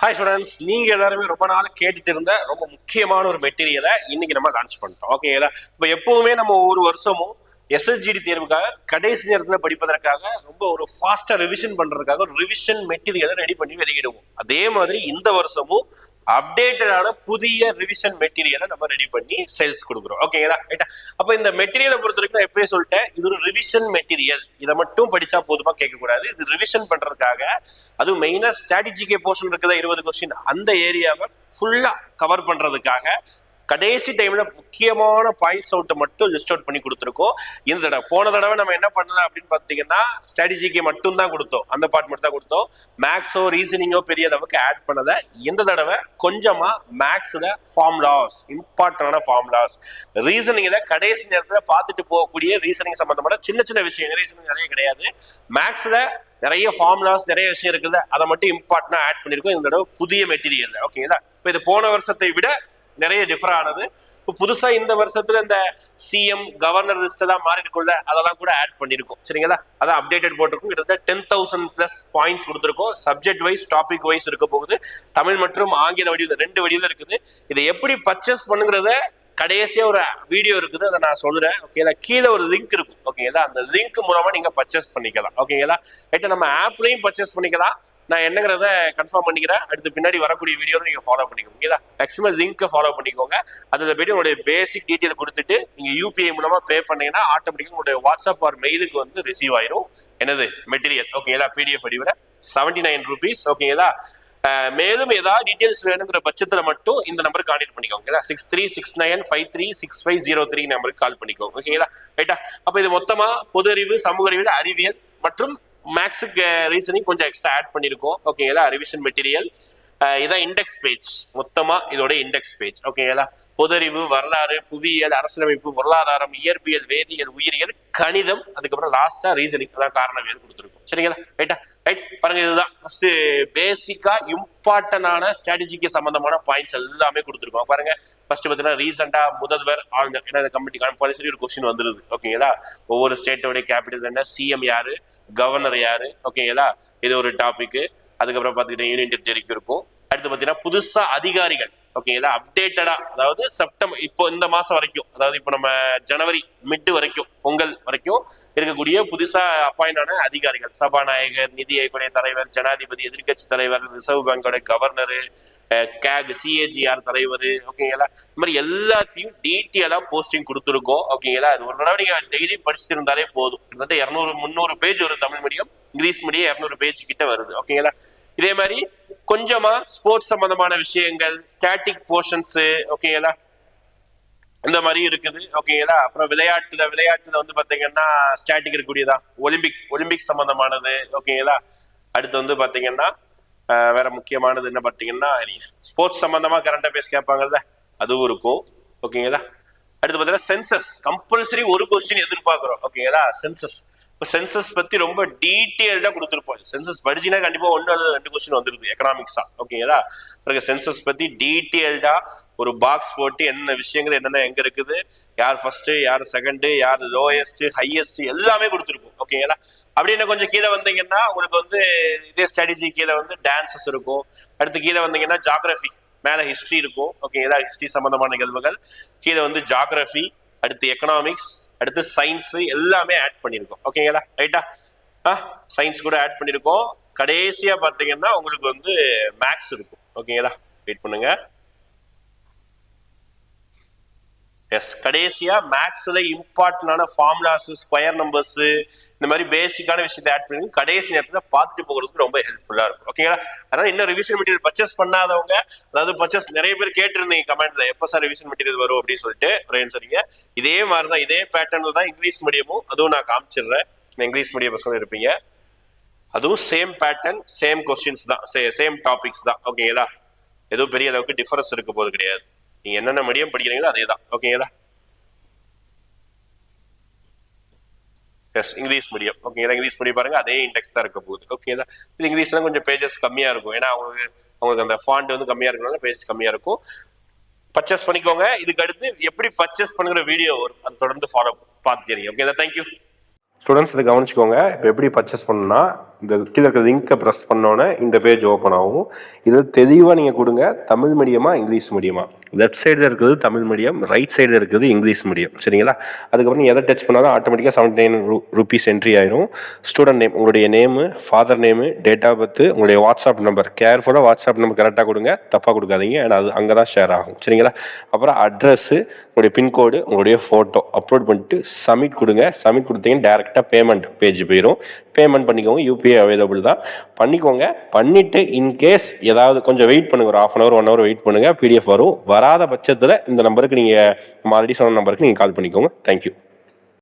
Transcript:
Hi students நீங்க எல்லாருமே ரொம்ப நாள் கேட்டுட்டு இருந்த ரொம்ப முக்கியமான ஒரு மெட்டீரியலை இன்னைக்கு நம்ம லான்ச் பண்ணிட்டோம். ஓகேங்களா இப்போ எப்பவுமே நம்ம ஒரு வருஷமும் எஸ்எஸ்ஜிடி தேர்வுக்காக கடைசி நேரத்தில் படிப்பதற்காக ரொம்ப ஒரு ஃபாஸ்டா ரிவிஷன் பண்றதுக்காக ஒரு ரிவிஷன் மெட்டீரியலை ரெடி பண்ணி வெளியிடுவோம். அதே மாதிரி இந்த வருஷமும் அப்டேட்டடான புதிய ரிவிஷன் மெட்டீரியலை நம்ம ரெடி பண்ணி சேல்ஸ் கொடுக்குறோம். ஓகேங்களா ரைட்டா? அப்போ இந்த மெட்டீரியலை பொறுத்த வரைக்கும் நான் எப்பயே சொல்லிட்டேன் இது ஒரு ரிவிஷன் மெட்டீரியல் இதை மட்டும் படிச்சா போதுமா? கேட்கக்கூடாது. இது ரிவிஷன் பண்றதுக்காக அதுவும் மெயினா ஸ்ட்ராட்டஜிக்கே போர்ஷன் இருக்குதா? இருபது கொஸ்டின் அந்த ஏரியாவை ஃபுல்லா கவர் பண்றதுக்காக கடைசி டைம்ல முக்கியமான பாயிண்ட்ஸ் அவுட்டை மட்டும் லிஸ்ட் அவுட் பண்ணி கொடுத்துருக்கோம். இந்த தடவை போன தடவை நம்ம என்ன பண்ணலாம் அப்படின்னு பார்த்தீங்கன்னா ஸ்ட்ராட்டஜிக்கு மட்டும் தான் கொடுத்தோம். அந்த பார்ட் மட்டும் தான் கொடுத்தோம் மேக்ஸோ ரீசனிங்கோ பெரிய அளவுக்கு ஆட் பண்ணதை இந்த தடவை கொஞ்சமா மேக்ஸ்ல ஃபார்ம்லாஸ் இம்பார்ட்டன்டான ஃபார்ம்லாஸ் ரீசனிங்ல கடைசி நேரத்தில் பார்த்துட்டு போகக்கூடிய ரீசனிங் சம்பந்தமான சின்ன சின்ன விஷயங்கள் ரீசனிங் நிறைய கிடையாது. மேக்ஸ்ல நிறைய ஃபார்முலாஸ் நிறைய விஷயம் இருக்குது அதை மட்டும் இம்பார்ட்டன்டா ஆட் பண்ணிருக்கோம். இந்த தடவை புதிய மெட்டீரியல் ஓகேங்களா இப்போ இது போன வருஷத்தை விட நிறைய டிஃபர் ஆனது. இப்போ புதுசா இந்த வருஷத்துல இந்த சிஎம் கவர்னர் லிஸ்ட் எல்லாம் மாறி அதெல்லாம் கூட ஆட் பண்ணிருக்கோம். சரிங்களா? அதான் அப்டேட்டட் போட்டிருக்கோம். கிட்டத்தட்ட டென் தௌசண்ட் பிளஸ் பாயிண்ட்ஸ் கொடுத்துருக்கோம். சப்ஜெக்ட் வைஸ் டாபிக் வைஸ் இருக்க போகுது. தமிழ் மற்றும் ஆங்கில வடிவில் ரெண்டு வடிவில் இருக்குது. இதை எப்படி பர்ச்சேஸ் பண்ணுங்கிறத கடைசியா ஒரு வீடியோ இருக்குது. அதை நான் சொல்றேன். ஓகேங்களா கீழே ஒரு லிங்க் இருக்கும். ஓகேங்களா அந்த லிங்க் மூலமா நீங்க பர்ச்சேஸ் பண்ணிக்கலாம். ஓகேங்களா ரைட்டா நம்ம ஆப்லயும் பர்ச்சேஸ் பண்ணிக்கலாம். நான் என்னங்கிறத கன்ஃபார்ம் பண்ணிக்கிறேன். அடுத்து பின்னாடி வரக்கூடிய வீடியோ நீங்க ஃபாலோ பண்ணிக்கோங்க. ஓகேதா மேக்ஸிமம் லிங்க்கை ஃபாலோ பண்ணிக்கோங்க. அதில் போய்ட்டு உங்களுடைய பேசிக் டீட்டெயில் கொடுத்துட்டு நீங்க யூபிஐ மூலமா பே பண்ணீங்கன்னா ஆட்டோமேட்டிக்காக உங்களுடைய வாட்ஸ்அப் ஆர் மெயிலுக்கு வந்து ரிசீவ் ஆயிரும். என்னது? மெட்டீரியல் ஓகேங்களா பிடிஎஃப் வடிவில். செவன்டி நைன் ருபீஸ் ஓகேங்களா மேலும் ஏதாவது டீட்டெயில்ஸ் வேணுங்கிற பட்சத்தில் மட்டும் இந்த நம்பருக்கு கான்டெக்ட் பண்ணிக்கோங்க. Six three six nine five three six five zero three நம்பருக்கு கால் பண்ணிக்கோங்க. ஓகேங்களா ரைட்டா அப்போ இது மொத்தமாக பொது அறிவு சமூக அறிவியல் அறிவியல் மற்றும் மேக்ஸுக்கு ரீசனிங் கொஞ்சம் எக்ஸ்ட்ரா ஆட் பண்ணியிருக்கோம் ஓகேங்களா? ரிவிஷன் மெட்டீரியல் இதான் இண்டெக்ஸ் பேஜ் மொத்தமா இதோட இண்டெக்ஸ் பேஜ் ஓகேங்களா? பொதறிவு வரலாறு புவியியல் அரசியலமைப்பு பொருளாதாரம் இயற்பியல் வேதியியல் உயிரியல் கணிதம் அதுக்கப்புறம் லாஸ்டா ரீசனிங் அதான் காரணம் வேறு கொடுத்துருக்கோம். சரிங்களா? ரைட்டா ரைட் பாருங்க இதுதான். ஃபர்ஸ்ட் பேசிக்கா இம்பார்ட்டன்டான ஸ்ட்ராட்டஜிக்கு சம்பந்தமான பாயிண்ட்ஸ் எல்லாமே கொடுத்துருக்கோம். பாருங்க ஃபர்ஸ்ட் பார்த்தீங்கன்னா ரீசெண்டா முதல்வர் ஆளுநர் ஏன்னா இந்த கமிட்டி கம்பல்சரி ஒரு கொஸ்டின் வந்துருது. ஓகேங்களா ஒவ்வொரு ஸ்டேட்டோட கேபிட்டல் என்ன? சிஎம் யாரு? கவர்னர் யாரு? ஓகேங்களா இது ஒரு டாபிக் அதுக்கப்புறம் பார்த்துக்கிட்டீங்கன்னா யூனியன் டெரிட்டரிக்கு இருக்கும் அடுத்து பார்த்தீங்கன்னா புதுசா அதிகாரிகள். ஓகேங்களா அப்டேட்டடா அதாவது செப்டம்பர் இப்போ இந்த மாசம் வரைக்கும் அதாவது இப்போ நம்ம ஜனவரி மிட்டு வரைக்கும் பொங்கல் வரைக்கும் இருக்கக்கூடிய புதுசா அப்பாயிண்ட் ஆன அதிகாரிகள் சபாநாயகர் நிதி ஆயோடைய தலைவர் ஜனாதிபதி எதிர்க்கட்சி தலைவர் ரிசர்வ் பேங்கோட கவர்னர் கேக் சிஏஜிஆர் தலைவர் ஓகேங்களா இந்த மாதிரி எல்லாத்தையும் டீட்டெயிலா போஸ்டிங் கொடுத்துருக்கோம் ஓகேங்களா அது ஒரு தடவை நீங்க டெய்லி படிச்சுட்டு இருந்தாலே போதும். கிட்டத்தட்ட இரநூறு முந்நூறு பேஜ் ஒரு தமிழ் மீடியம் இங்கிலீஷ் மீடியம் இரநூறு பேஜ் கிட்ட வருது ஓகேங்களா இதே மாதிரி கொஞ்சமா ஸ்போர்ட்ஸ் சம்பந்தமான விஷயங்கள் ஸ்டாட்டிக் போர்ஷன்ஸ் ஓகேங்களா இந்த மாதிரி இருக்குது ஓகேங்களா அப்புறம் விளையாட்டுல விளையாட்டுல வந்து பாத்தீங்கன்னா ஸ்டாட்டிக் இருக்கக்கூடியதா? ஒலிம்பிக் ஒலிம்பிக் சம்பந்தமானது ஓகேங்களா அடுத்து வந்து பாத்தீங்கன்னா வேற முக்கியமானது என்ன பாத்தீங்கன்னா ஸ்போர்ட்ஸ் சம்பந்தமா கரண்ட் அஃபேர்ஸ் கேட்பாங்கல்ல அதுவும் இருக்கும் ஓகேங்களா அடுத்து பாத்தீங்கன்னா சென்சஸ் கம்பல்சரி ஒரு கொஸ்டின் எதிர்பார்க்கிறோம் ஓகேங்களா சென்சஸ் இப்போ சென்சஸ் பத்தி ரொம்ப டீட்டெயில்டா கொடுத்துருப்போம். சென்சஸ் படிச்சுன்னா கண்டிப்பா ஒன்று அல்லது ரெண்டு கொஸ்டின் வந்துருது எக்கனாமிக்ஸா ஓகேங்களா பிறகு சென்சஸ் பத்தி டீட்டெயில்டா ஒரு பாக்ஸ் போட்டு என்ன விஷயங்கள் என்னென்ன எங்க இருக்குது யார் ஃபர்ஸ்ட் யார் செகண்டு யார் லோயஸ்ட் ஹையஸ்ட் எல்லாமே கொடுத்துருப்போம். ஓகேங்களா அப்படின்னு கொஞ்சம் கீழே வந்தீங்கன்னா உங்களுக்கு வந்து இதே ஸ்ட்ராட்டஜி கீழே வந்து டான்சஸ் இருக்கும். அடுத்து கீழே வந்தீங்கன்னா ஜாகிரபி மேல ஹிஸ்டரி இருக்கும். ஓகேங்களா ஹிஸ்டரி சம்பந்தமான நிகழ்வுகள். கீழே வந்து ஜாகிரபி அடுத்து எக்கனாமிக்ஸ் அடுத்து சயின்ஸ் எல்லாமே ஆட் பண்ணியிருக்கோம் ஓகேங்களா ரைட்டா ஆ? சயின்ஸ் கூட ஆட் பண்ணியிருக்கோம் கடைசியாக பார்த்தீங்கன்னா உங்களுக்கு வந்து மேக்ஸ் இருக்கும். ஓகேங்களா வெயிட் பண்ணுங்க. எஸ் கடைசியா மேக்ஸ்ல இம்பார்ட்டன்டான ஃபார்முலாஸ் ஸ்கொயர் நம்பர்ஸ் இந்த மாதிரி பேசிக்கான விஷயத்தை ஆட் பண்ணி கடைசி நேரத்தில் பார்த்துட்டு போகிறதுக்கு ரொம்ப ஹெல்ப்ஃபுல்லா இருக்கும். ஓகேங்களா அதனால இன்னும் ரிவிஷன் மெட்டீரியல் பர்ச்சேஸ் பண்ணாதவங்க அதாவது பர்ச்சேஸ் நிறைய பேர் கேட்டிருந்தீங்க கமெண்ட்ல எப்போ சார் ரிவிஷன் மெட்டீரியல் வரும் அப்படின்னு சொல்லிட்டு ஒரே சரிங்க இதே மாதிரி தான் இதே பேட்டர்ன்ல தான் இங்கிலீஷ் மீடியமும் அதுவும் நான் காமிச்சிடுறேன். இங்கிலீஷ் மீடியம் பசங்க இருப்பீங்க. அதுவும் சேம் பேட்டர்ன் சேம் கொஸ்டின்ஸ் தான் சேம் டாபிக்ஸ் தான். ஓகேங்களா எதுவும் பெரிய அளவுக்கு டிஃபரன்ஸ் இருக்க போது கிடையாது. நீங்க என்னென்ன மீடியம் படிக்கிறீங்களோ அதே தான். ஓகேங்களா எஸ் இங்கிலீஷ் மீடியம் ஓகேங்களா இங்கிலீஷ் மீடியம் பாருங்க அதே இண்டெக்ஸ் தான் இருக்க போகுது. ஓகேங்களா இது இங்கிலீஷ்லாம் கொஞ்சம் பேஜஸ் கம்மியா இருக்கும். ஏன்னா அவங்களுக்கு அவங்களுக்கு அந்த ஃபாண்ட் வந்து கம்மியா இருக்கனால பேஜஸ் கம்மியா இருக்கும். பர்ச்சேஸ் பண்ணிக்கோங்க. இதுக்கு அடுத்து எப்படி பர்ச்சேஸ் பண்ணுற வீடியோ வரும். அது தொடர்ந்து ஃபாலோ பார்த்து தெரியும் ஓகே தேங்க்யூ ஸ்டூடெண்ட்ஸ் இதை கவனிச்சுக்கோங்க. இப்போ எப்படி பர்ச்சேஸ் பண்ணுன்னா இந்த கீழே இருக்கிற லிங்கை ப்ரெஸ் பண்ணோன்னே இந்த பேஜ் ஓப்பன் ஆகும். இதில் தெளிவாக நீங்கள் கொடுங்க. தமிழ் மீடியமா இங்கிலீஷ் மீடியமா லெஃப்ட் சைடில் இருக்கிறது தமிழ் மீடியம் ரைட் சைடில் இருக்கிறது இங்கிலீஷ் மீடியம் சரிங்களா? அதுக்கப்புறம் நீங்கள் எதை டச் பண்ணாலும் ஆட்டோமேட்டிக்காக செவன்டி நைன் ரூ ருபீஸ் என்ட்ரி ஆயிரும். ஸ்டூடெண்ட் நேம் உங்களுடைய name father name date of birth உங்களுடைய வாட்ஸ்அப் நம்பர் கேர்ஃபுல்லாக வாட்ஸ்அப் நம்பர் கரெக்டாக கொடுங்க. தப்பாக கொடுக்காதீங்க. ஏன்னா அது அங்கே தான் ஷேர் ஆகும். சரிங்களா? அப்புறம் அட்ரஸ்ஸு உங்களுடைய பின்கோடு உங்களுடைய ஃபோட்டோ அப்லோட் பண்ணிட்டு சப்மிட் கொடுங்க. சப்மிட் கொடுத்தீங்கன்னா டேரெக்டாக பேமெண்ட் பேஜ் போயிடும் பேமெண்ட் பண்ணிக்கோங்க. யூபிஐ அவைலபிள் தான். பண்ணிக்கோங்க. பண்ணிவிட்டு இன்கேஸ் ஏதாவது கொஞ்சம் வெயிட் பண்ணுங்கள் ஒரு half an hour one hour wait பண்ணுங்கள் பிடிஎஃப் வரும். வராத பட்சத்தில் இந்த நம்பருக்கு நீங்கள் ஆல்ரெடி சொன்ன நம்பருக்கு நீங்கள் கால் பண்ணிக்கோங்க. தேங்க்யூ